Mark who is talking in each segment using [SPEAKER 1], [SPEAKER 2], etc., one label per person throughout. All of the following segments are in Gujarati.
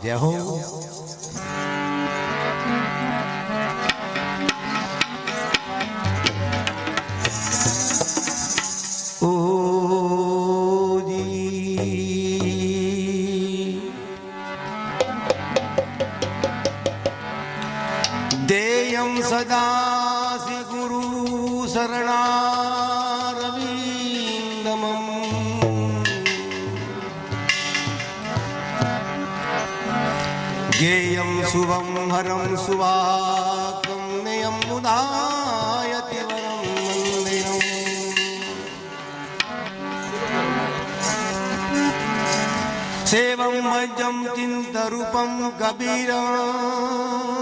[SPEAKER 1] જય હો. ઓજી દેયં સદા શ્રી ગુરુ શરણારવિંદમમ શુભમ હરમ સુવાકમ નયમ મુદાયતિ વરમ વંદયમ સેવમ વજમ ચિંતરૂપમ કબીરા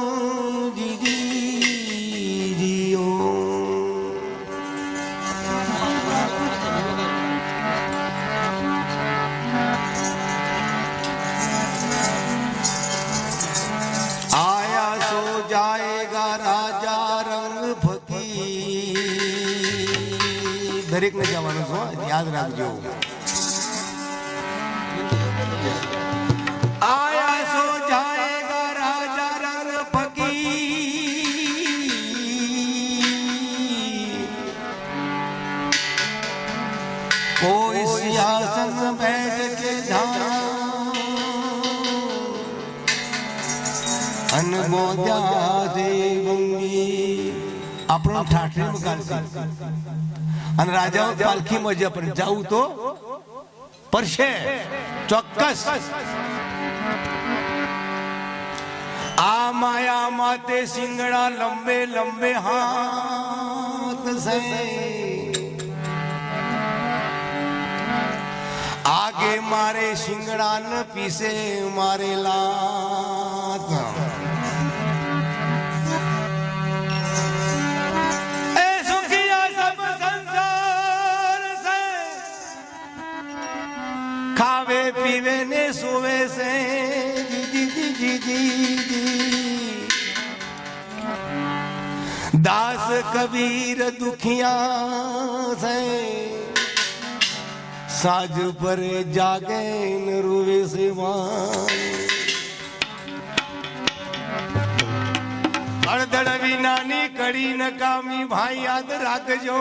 [SPEAKER 1] દરેક ને જવાનું છો યાદ રાખજો. આયા સો જાએગા રાજા આપણો ઠાઠરી ગાલશે અને રાજાઓ પાલખીમાં જે પણ જાવું તો પડશે ચોક્કસ આ માયા માતે સિંગડા લંબે લંબે હાથ સે આગે મારે સિંગડા ન પીસે મારે લાત દાસ કબીર દુખિયા સે સાજ પર જાગે રૂવે સેવાન અડધડ વિનાની કડી નકામી ભાઈ યાદ રાખજો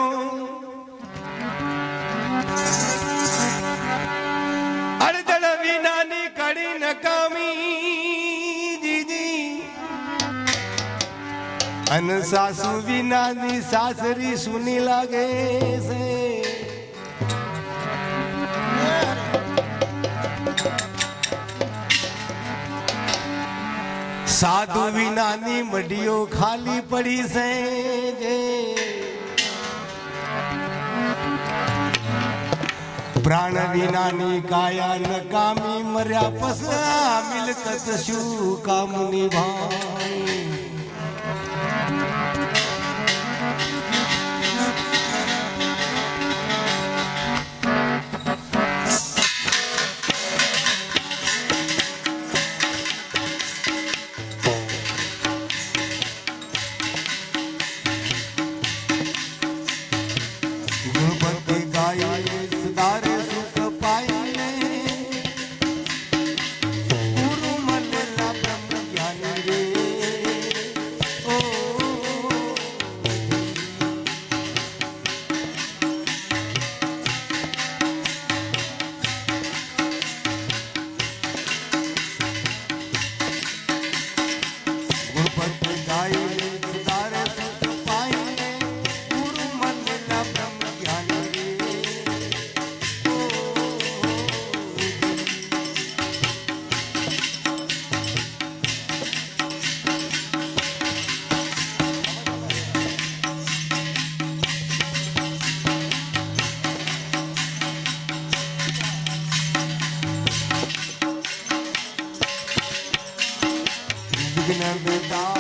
[SPEAKER 1] અડધડ વિનાની કડી નકામી અન સાસુ વિનાની સાસરી સુની લાગે છે. સાધુ વિનાની મઢીઓ ખાલી પડી છે પ્રાણ વિનાની કાયા નકામી મર્યા પસ મિલકત શું કામ નિભાય Música You can never tell.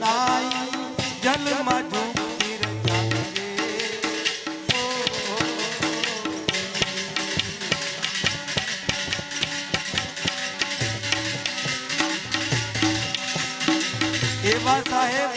[SPEAKER 1] બનાઈ જલમાં ડૂબતી રચાને રે ઓ, ઓ, ઓ. એવા સાહેબ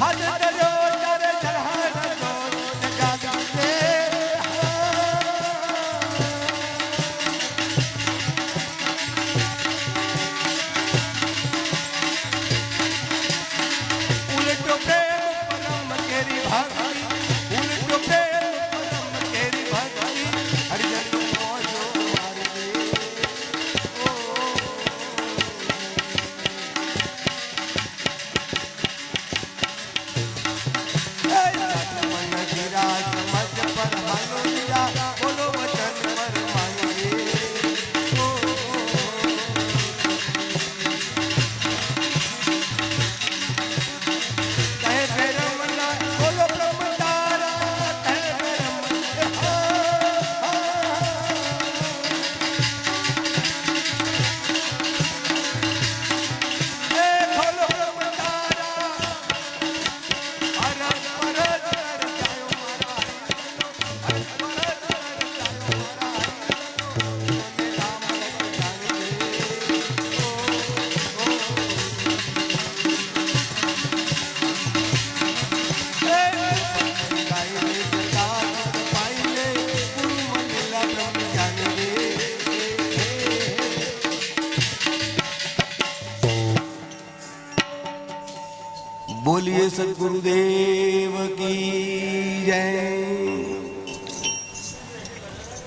[SPEAKER 1] Hadi સદગુરુદેવ.